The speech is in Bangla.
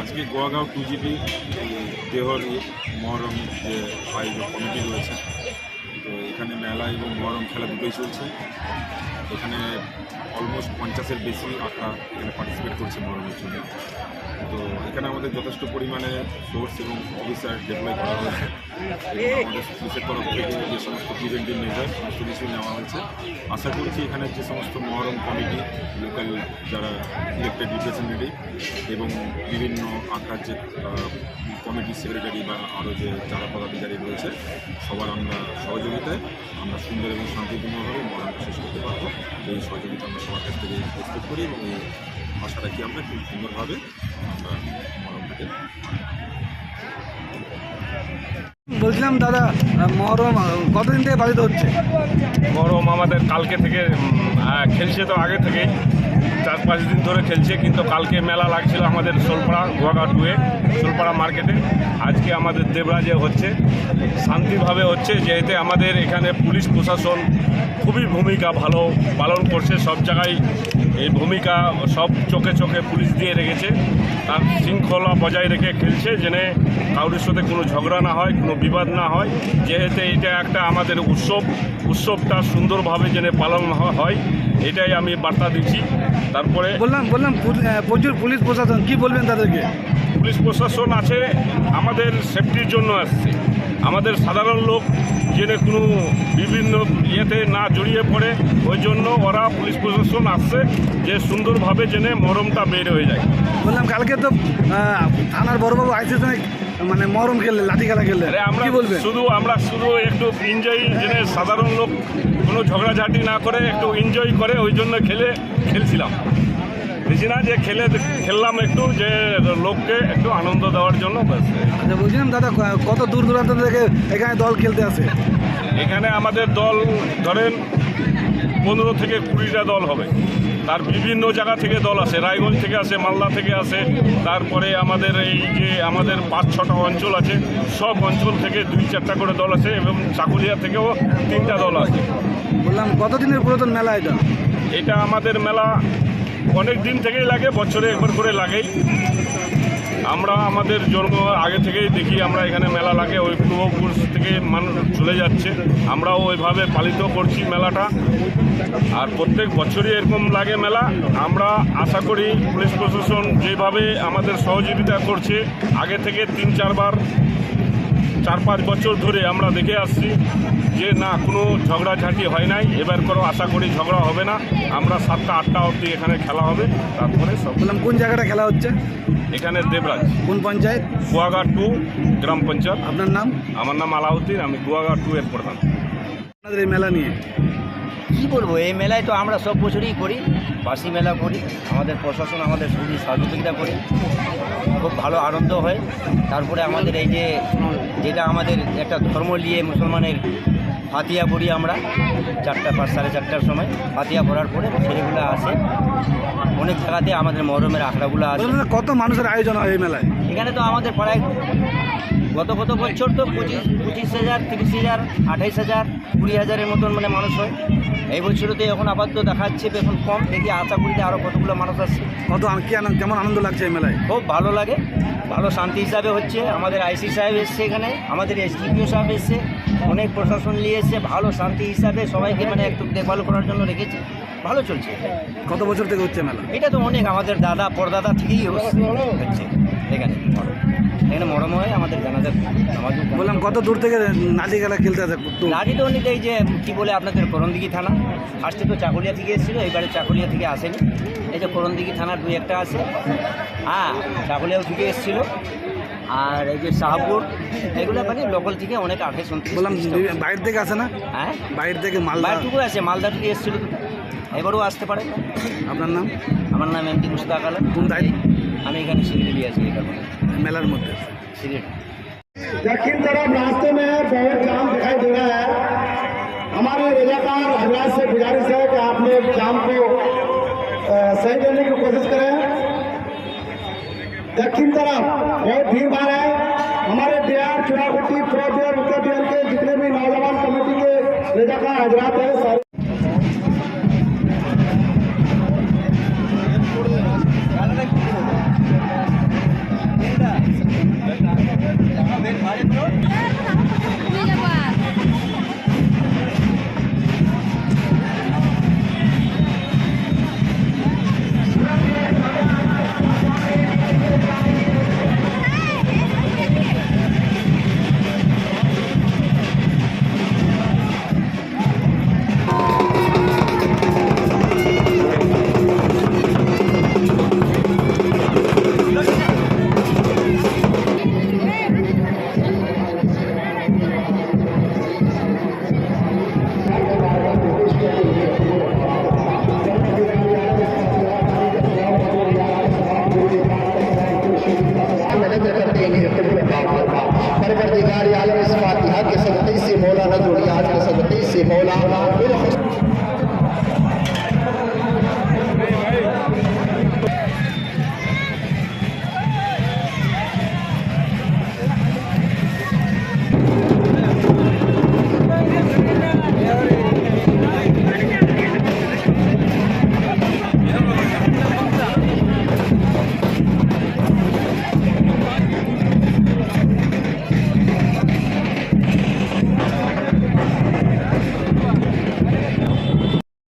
আজকে গোয়াগাঁও টু জিবি দেহর মহরম যে আয়োজক কমিটি রয়েছে, তো এখানে মেলা এবং মহরম খেলা দুটোই চলছে। এখানে অলমোস্ট পঞ্চাশের বেশি আঁকা এখানে পার্টিসিপেট করছে মহরমের জন্য তো এখানে আমাদের যথেষ্ট পরিমাণে ফোর্স এবং অফিসার ডেপ্লয় করা হয়েছে। আমাদের তরফ থেকে যে সমস্ত প্রিভেন্টিভ মেজার সমস্ত কিছু নেওয়া হয়েছে। আশা করছি এখানে যে সমস্ত মহরম কমিটি লোকাল যারা ইলেক্টেড রিপ্রেজেন্টেটিভ এবং বিভিন্ন আঁকার যে কমিটি সেক্রেটারি বা আরও যে যারা পদাধিকারী রয়েছে, সবার আমরা সহযোগিতায় আমরা সুন্দর এবং শান্তিপূর্ণভাবে মহরমটা শেষ করতে পারব। এই সহযোগিতা সবার কাছ থেকে প্রস্তুত করি এবং এই আশা রাখি আমরা খুব সুন্দরভাবে বলছিলাম দাদা মহরম কতদিন থেকে পালিত হচ্ছে? মহরম আমাদের কালকে থেকে খেলছে তো আগে থেকেই। চার পাঁচ দিন ধরে খেলছে, কিন্তু কালকে মেলা লাগছিল আমাদের সোলপাড়া গুয়াঘাট টুয়ে সোলপাড়া মার্কেটে। আজকে আমাদের দেবরাজে হচ্ছে, শান্তিভাবে হচ্ছে, যেহেতু আমাদের এখানে পুলিশ প্রশাসন খুবই ভূমিকা ভালো, পালন করছে, সব জায়গায় এই ভূমিকা সব চোখে চোখে পুলিশ দিয়ে রেখেছে। তার শৃঙ্খলা বজায় রেখে খেলছে জেনে কারোর সাথে কোনো ঝগড়া না হয়, কোনো বিবাদ না হয়। যেহেতু এটা একটা আমাদের উৎসব, উৎসবটা সুন্দরভাবে যেন পালন হয়, এটাই আমি বার্তা দিচ্ছি। তারপরে বললাম বললাম প্রচুর পুলিশ প্রশাসন কি বলবেন তাদেরকে? পুলিশ প্রশাসন আছে আমাদের সেফটির জন্য আসছে। আমাদের সাধারণ লোক যেন কোনো বিভিন্ন ইয়েতে না জড়িয়ে পড়ে ওই জন্য ওরা পুলিশ প্রশাসন আসছে যে সুন্দরভাবে যেন মরমটা বের হয়ে যায়। বললাম কালকে তো থানার বড়বাবু আইসি মানে মহরম খেললে লাঠি খেলা খেললে আরে আমরা কি বলবেন শুধু আমরা শুধু একটু এনজয় যেন সাধারণ লোক কোনো ঝগড়াঝাটি না করে একটু এনজয় করে ওই জন্য খেলে খেলছিলাম। বুঝি না যে খেলে খেললাম একটু যে লোককে একটু আনন্দ দেওয়ার জন্য আচ্ছা বলছিলাম দাদা কত দূর দূরান্ত থেকে এখানে দল খেলতে আসে? এখানে আমাদের দল ধরেন পনেরো থেকে কুড়িটা দল হবে। তার বিভিন্ন জায়গা থেকে দল আসে রায়গঞ্জ থেকে আসে মালদা থেকে আসে তারপরে আমাদের এই যে আমাদের পাঁচ ছটা অঞ্চল আছে সব অঞ্চল থেকে দুই চারটা করে দল আছে এবং চাকুলিয়া থেকেও তিনটা দল আছে বললাম কতদিনের পুরাতন মেলা এটা? এটা আমাদের মেলা অনেক দিন থেকেই লাগে বছরে একবার করে লাগেই। আমরা আমাদের জন্ম আগে থেকেই দেখি আমরা এখানে মেলা লাগে, ওই পূর্বপুরুষ থেকে মানুষ চলে যাচ্ছে। আমরাও ওইভাবে পালিত করছি মেলাটা। আর প্রত্যেক বছরই এরকম লাগে মেলা। আমরা আশা করি পুলিশ প্রশাসন যেভাবে আমাদের সহযোগিতা করছে, আগে থেকে তিন, চারবার, চার, পাঁচ বছর ধরে আমরা দেখে আসছি যে না, কোনো ঝগড়াঝাটি হয় নাই। এবার করো, আশা করি ঝগড়া হবে না। আমরা সাতটা, আটটা অবধি এখানে খেলা হবে। তারপরে সব কোন জায়গাটা খেলা হচ্ছে? এখানে দেবরাজ। কোন পঞ্চায়েত? কুয়াঘাট টু গ্রাম পঞ্চায়েত। আপনার নাম? আমার নাম আলাউদ্দিন আমি কুয়াঘাট টু এর প্রধান। আপনাদের এই মেলা নিয়ে? কী বলব এই মেলায় তো আমরা সব বছরই করি বাসি মেলা করি আমাদের প্রশাসন আমাদের খুবই সহযোগিতা করে খুব ভালো আনন্দ হয়। তারপরে আমাদের এই যে যেটা আমাদের একটা ধর্ম নিয়ে মুসলমানের ফাতিয়া পড়ি আমরা চারটা পাঁচ সাড়ে চারটার সময়। ফাতিয়া পড়ার পরে ছেলেগুলো আসে। অনেক জায়গাতে আমাদের মহরমের আখড়াগুলো আসে। কত মানুষের আয়োজন হয় এই মেলায়? এখানে তো আমাদের পাড়ায় গত গত বছর তো পঁচিশ পঁচিশ হাজার তিরিশ হাজার আঠাইশ হাজার কুড়ি হাজারের মতন মানে মানুষ হয়। এই বছরও তো এখন আপাতত দেখাচ্ছে এখন কম। দেখি আশা করিতে আরও কতগুলো মানুষ আসছে। কত কেমন আনন্দ লাগছে এই মেলায়? খুব ভালো লাগে। ভালো শান্তি হিসাবে হচ্ছে। আমাদের আইসি সাহেব এসছে এখানে আমাদের এসডিপিও সাহেব এসছে অনেক প্রশাসন নিয়ে এসছে ভালো শান্তি হিসাবে সবাইকে মানে একটু দেখভাল করার জন্য রেখেছে। ভালো চলছে। কত বছর থেকে হচ্ছে মেলা? এটা তো অনেক আমাদের দাদা পরদাদা থেকেই হচ্ছে। হচ্ছে এখানে। এখানে মরম হয় আমাদের জানাজার আমাদের বললাম কত দূর থেকে নালি খেলা খেলতে আসে? তো অনেক যে কী বলে আপনাদের করণদিঘি থানা। ফার্স্টে তো চাকুলিয়া থেকে এসেছিল এবারে চাকুলিয়া থেকে আসেনি। এই যে করণদিঘি থানার দুই একটা আছে। হ্যাঁ চাকুলিয়াও থেকে এসেছিল। আর এই যে শাহপুর এগুলো মানে লোকাল থেকে অনেক আঠে শুনতে বললাম বাইরে থেকে আসে না? হ্যাঁ? বাইরে থেকে মালদা। বাইরটুকু আছে মালদা থেকে এসেছিল। এবারও আসতে পারে। আপনার নাম? আমার নাম এমটি মুস্তাক আলম। কোন দায়িত্ব? আমি এখানে সিলেটে আছি এটা মেলার মধ্যে সিলেট दक्षिण तरफ रास्ते में बहुत जाम दिखाई दे रहा है हमारे रजाकार हजरात से गुजारिश है कि आप लोग जाम को अ, सही करने की कोशिश करें दक्षिण तरफ बहुत भीड़ भाड़ है हमारे बिहार चुनावटी पूर्व बिहार उत्तर बिहार के जितने भी नौजवान कमेटी के रजाकार हजरात हैं सारे